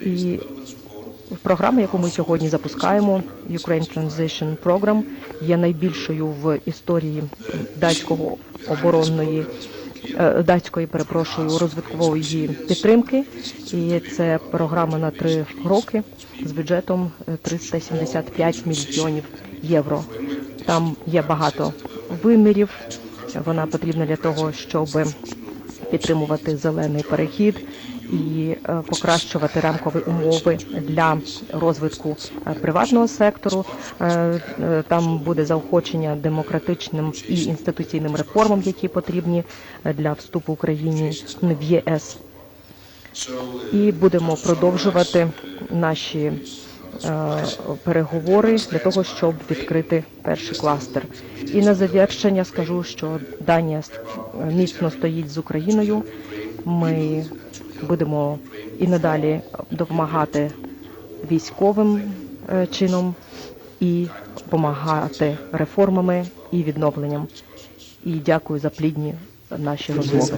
І програма, яку ми сьогодні запускаємо, Ukraine Transition Program, є найбільшою в історії датського оборонної е, датської, перепрошую, розвиткової підтримки. І це програма на три роки з бюджетом е, 375 мільйонів євро. Там є багато вимірів. Вона потрібна для того, щоб підтримувати зелений перехід і е, покращувати рамкові умови для розвитку е, приватного сектору. Е, Там буде заохочення демократичним і інституційним реформам, які потрібні для вступу України в ЄС. І будемо продовжувати наші переговори для того, щоб відкрити перший кластер. І на завершення скажу, що Данія міцно стоїть з Україною. Ми будемо і надалі допомагати військовим е, чином і допомагати реформами і відновленням. І дякую за плідні наші розмови.